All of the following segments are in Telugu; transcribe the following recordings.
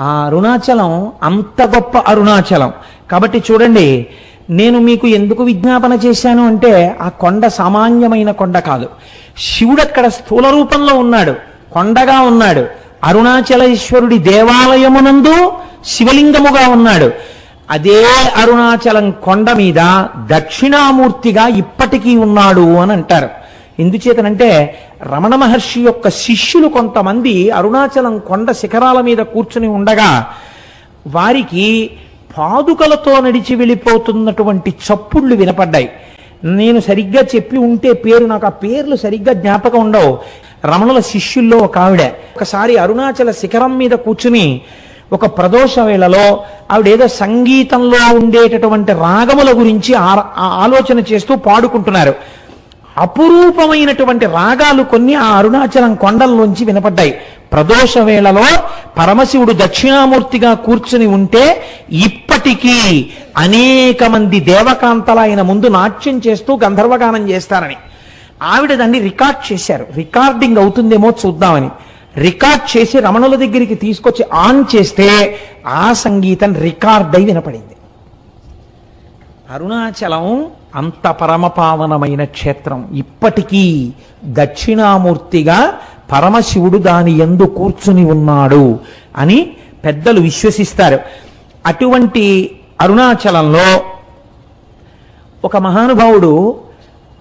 ఆ అరుణాచలం అంత గొప్ప అరుణాచలం. కాబట్టి చూడండి నేను మీకు ఎందుకు విజ్ఞాపన చేశాను అంటే ఆ కొండ సామాన్యమైన కొండ కాదు. శివుడు అక్కడ స్థూల రూపంలో ఉన్నాడు కొండగా ఉన్నాడు. అరుణాచలేశ్వరుడి దేవాలయమునందు శివలింగముగా ఉన్నాడు. అదే అరుణాచలం కొండ మీద దక్షిణామూర్తిగా ఇప్పటికీ ఉన్నాడు అని అంటారు. ఎందుచేతనంటే రమణ మహర్షి యొక్క శిష్యులు కొంతమంది అరుణాచలం కొండ శిఖరాల మీద కూర్చుని ఉండగా వారికి పాదుకలతో నడిచి వెళ్ళిపోతున్నటువంటి చప్పుళ్ళు వినపడ్డాయి. నేను సరిగ్గా చెప్పి ఉంటే పేరు నాకు ఆ పేర్లు సరిగ్గా జ్ఞాపకం ఉండవు. రమణుల శిష్యుల్లో ఒక ఆవిడ ఒకసారి అరుణాచల శిఖరం మీద కూర్చుని ఒక ప్రదోష వేళలో ఆవిడేదో సంగీతంలో ఉండేటటువంటి రాగముల గురించి ఆ ఆలోచన చేస్తూ పాడుకుంటున్నారు. అపురూపమైనటువంటి రాగాలు కొన్ని ఆ అరుణాచలం కొండల్లోంచి వినపడ్డాయి. ప్రదోష వేళలో పరమశివుడు దక్షిణామూర్తిగా కూర్చుని ఉంటే ఇప్పటికీ అనేక మంది దేవకాంతల ఆయన ముందు నాట్యం చేస్తూ గంధర్వగానం చేస్తారని. ఆవిడ దాన్ని రికార్డ్ చేశారు. రికార్డింగ్ అవుతుందేమో చూద్దామని. రికార్డ్ చేసి రమణుల దగ్గరికి తీసుకొచ్చి ఆన్ చేస్తే ఆ సంగీతం రికార్డ్ అయి వినపడింది. అరుణాచలం అంత పరమపావనమైన క్షేత్రం. ఇప్పటికీ దక్షిణామూర్తిగా పరమశివుడు దాని ఎందు కూర్చుని ఉన్నాడు అని పెద్దలు విశ్వసిస్తారు. అటువంటి అరుణాచలంలో ఒక మహానుభావుడు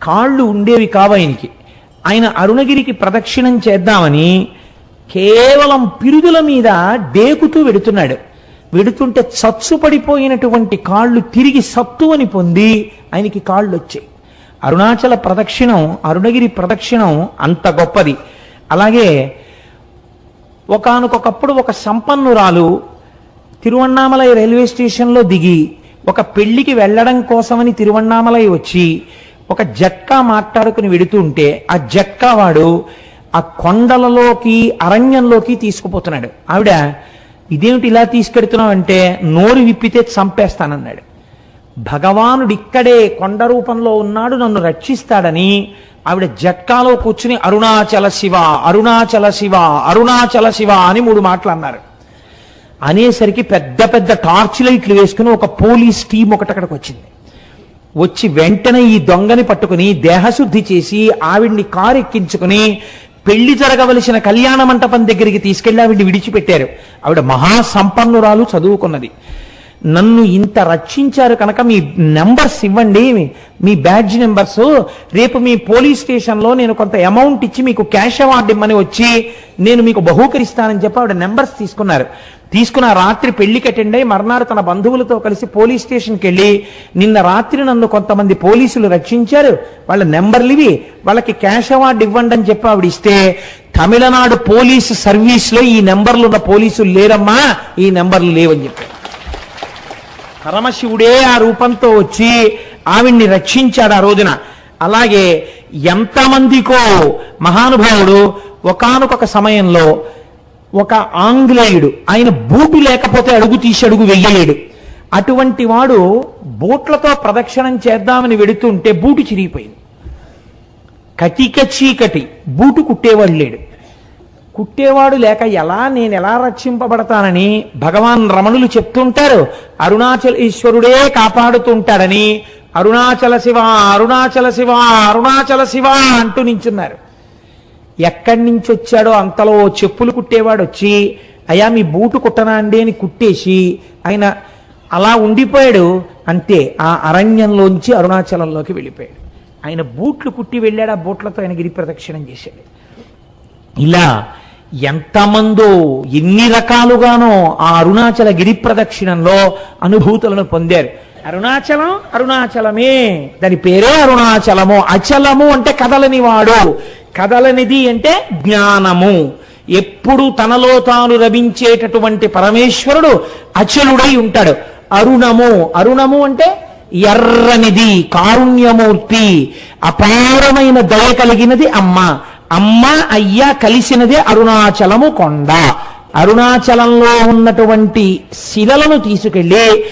కాళ్ళు ఉండేవి కావు ఆయనకి. ఆయన అరుణగిరికి ప్రదక్షిణం చేద్దామని కేవలం పిరుదుల మీద డేకుతూ వెడుతున్నాడు. వెడుతుంటే చచ్చు పడిపోయినటువంటి కాళ్ళు తిరిగి సత్తువని పొంది ఆయనకి కాళ్ళు వచ్చాయి అరుణాచల ప్రదక్షిణం అరుణగిరి ప్రదక్షిణం అంత గొప్పది. అలాగే ఒకనకొకప్పుడు ఒక సంపన్నురాలు తిరువన్నామలై రైల్వే స్టేషన్లో దిగి ఒక పెళ్ళికి వెళ్ళడం కోసమని తిరువన్నామలై వచ్చి ఒక జక్క మాట్లాడుకుని వెడుతుంటే ఆ జక్కవాడు వాడు ఆ కొండలలోకి అరణ్యంలోకి తీసుకుపోతున్నాడు. ఆవిడ ఇదేమిటి ఇలా తీసుకెడుతున్నావు అంటే నోరు విప్పితే చంపేస్తానన్నాడు. భగవానుడు ఇక్కడే కొండ రూపంలో ఉన్నాడు నన్ను రక్షిస్తాడని ఆవిడ జట్కాలో కూర్చుని అరుణాచల శివ అరుణాచల శివ అరుణాచల శివ అని మూడు మాటలు అన్నారు. అనేసరికి పెద్ద పెద్ద టార్చ్ లైట్లు వేసుకుని ఒక పోలీస్ టీం ఒకటి అక్కడికి వచ్చింది. వచ్చి వెంటనే ఈ దొంగని పట్టుకుని దేహశుద్ధి చేసి ఆవిడ్ని కారు ఎక్కించుకుని పెళ్ళి జరగవలసిన కళ్యాణ మంటపం దగ్గరికి తీసుకెళ్ళి ఆవిడ విడిచిపెట్టారు. ఆవిడ మహాసంపన్నురాలు చదువుకున్నది. నన్ను ఇంత రక్షించారు కనుక మీ నెంబర్స్ ఇవ్వండి మీ బ్యాడ్జ్ నెంబర్స్. రేపు మీ పోలీస్ స్టేషన్లో నేను కొంత అమౌంట్ ఇచ్చి మీకు క్యాష్ అవార్డు ఇమ్మని వచ్చి నేను మీకు బహూకరిస్తానని చెప్పి ఆవిడ నెంబర్స్ తీసుకున్నారు. తీసుకున్న రాత్రి పెళ్ళికి అటెండ్ అయి మర్నాడు తన బంధువులతో కలిసి పోలీస్ స్టేషన్కి వెళ్ళి నిన్న రాత్రి నన్ను కొంతమంది పోలీసులు రక్షించారు. వాళ్ళ నెంబర్లు ఇవి. వాళ్ళకి క్యాష్ అవార్డు ఇవ్వండి అని చెప్పి ఆవిడ ఇస్తే తమిళనాడు పోలీసు సర్వీస్లో ఈ నెంబర్లు ఉన్న పోలీసులు లేరమ్మా ఈ నెంబర్లు లేవని చెప్పారు పరమశివుడే ఆ రూపంతో వచ్చి ఆవిడ్ని రక్షించాడు ఆ రోజున. అలాగే ఎంతమందికో మహానుభావుడు ఒకానొక సమయంలో ఒక ఆంగ్లేయుడు ఆయన బూటు లేకపోతే అడుగు తీసి అడుగు వెయ్యలేడు. అటువంటి వాడు బూట్లతో ప్రదక్షిణం చేద్దామని వెడుతుంటే బూటు చిరిగిపోయింది. కటిక చీకటి బూటు కుట్టేవాడు లేడు. కుట్టేవాడు లేక ఎలా నేను ఎలా రక్షింపబడతానని భగవాన్ రమణులు చెప్తుంటారు. అరుణాచల ఈశ్వరుడే కాపాడుతుంటాడని అరుణాచల శివ అరుణాచల శివ అరుణాచల శివ అంటూ నించున్నారు. ఎక్కడి నుంచి వచ్చాడో అంతలో చెప్పులు కుట్టేవాడు వచ్చి అయ్యా మీ బూటు కుట్టనా అండి అని కుట్టేసి ఆయన అలా ఉండిపోయాడు. అంతే ఆ అరణ్యంలోంచి అరుణాచలంలోకి వెళ్ళిపోయాడు. ఆయన బూట్లు కుట్టి వెళ్ళాడు ఆ బూట్లతో ఆయన గిరి ప్రదక్షిణం చేశాడు. ఇలా ఎంతమందో ఎన్ని రకాలుగానో ఆ అరుణాచల గిరి ప్రదక్షిణంలో అనుభూతులను పొందారు. అరుణాచలం అరుణాచలమే. దాని పేరే అరుణాచలము. అచలము అంటే కదలని వాడు. కదలనిది అంటే జ్ఞానము. ఎప్పుడు తనలో తాను రవించేటటువంటి పరమేశ్వరుడు అచలుడై ఉంటాడు. అరుణము. అరుణము అంటే ఎర్రనిది కారుణ్యమూర్తి అపారమైన దయ కలిగినది అమ్మ. అమ్మ అయ్య కలిసినదే అరుణాచలము కొండ. అరుణాచలంలో ఉన్నటువంటి శిలలను తీసుకెళ్ళి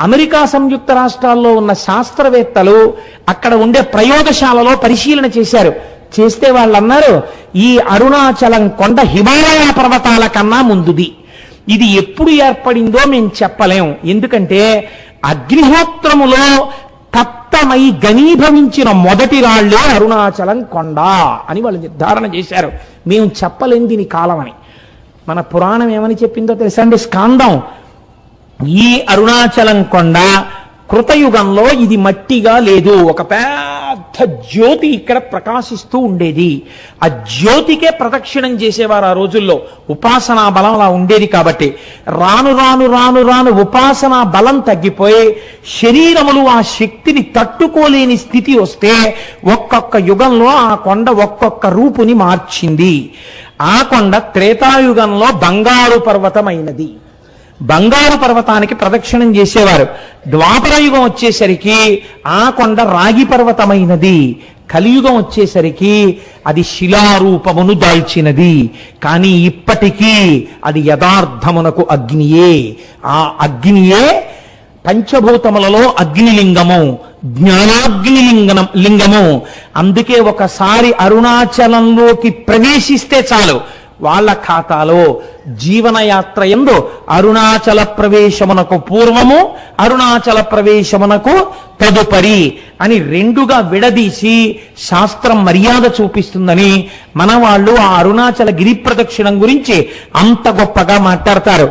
అమెరికా సంయుక్త రాష్ట్రాల్లో ఉన్న శాస్త్రవేత్తలు అక్కడ ఉండే ప్రయోగశాలలో పరిశీలన చేశారు. చేస్తే వాళ్ళు అన్నారు ఈ అరుణాచలం కొండ హిమాలయ పర్వతాల కన్నా ముందుది. ఇది ఎప్పుడు ఏర్పడిందో మేము చెప్పలేం. ఎందుకంటే అగ్నిహోత్రములో తప్తమై గనీభవించిన మొదటి రాళ్ళే అరుణాచలం కొండ అని వాళ్ళు నిర్ధారణ చేశారు. మేము చెప్పలేం దీని కాలం అని మన పురాణం ఏమని చెప్పిందో తెలుసా అండి స్కాందం. ఈ అరుణాచలం కొండ కృతయుగంలో ఇది మట్టిగా లేదు. ఒక పెద్ద జ్యోతి ఇక్కడ ప్రకాశిస్తూ ఉండేది. ఆ జ్యోతికే ప్రదక్షిణం చేసేవారు ఆ రోజుల్లో. ఉపాసనా బలం అలా ఉండేది కాబట్టి. రాను రాను రాను రాను ఉపాసనా బలం తగ్గిపోయి శరీరములు ఆ శక్తిని తట్టుకోలేని స్థితి వస్తే ఒక్కొక్క యుగంలో ఆ కొండ ఒక్కొక్క రూపుని మార్చింది. ఆ కొండ త్రేతాయుగంలో బంగారు పర్వతమైనది. బంగారు పర్వతానికి ప్రదక్షిణం చేసేవారు. ద్వాపరయుగం వచ్చేసరికి ఆ కొండ రాగి పర్వతమైనది. కలియుగం వచ్చేసరికి అది శిలారూపమును దాల్చినది. కానీ ఇప్పటికీ అది యథార్థమునకు అగ్నియే. ఆ అగ్నియే పంచభూతములలో అగ్నిలింగము జ్ఞానాగ్నిలింగనం లింగము. అందుకే ఒకసారి అరుణాచలంలోకి ప్రవేశిస్తే చాలు. వాళ్ళ ఖాతాలో జీవనయాత్ర ఎందు అరుణాచల ప్రవేశమునకు పూర్వము అరుణాచల ప్రవేశమునకు తదుపరి అని రెండుగా విడదీసి శాస్త్రం మర్యాద చూపిస్తుందని మన వాళ్ళు ఆ అరుణాచల గిరి ప్రదక్షిణం గురించి అంత గొప్పగా మాట్లాడతారు.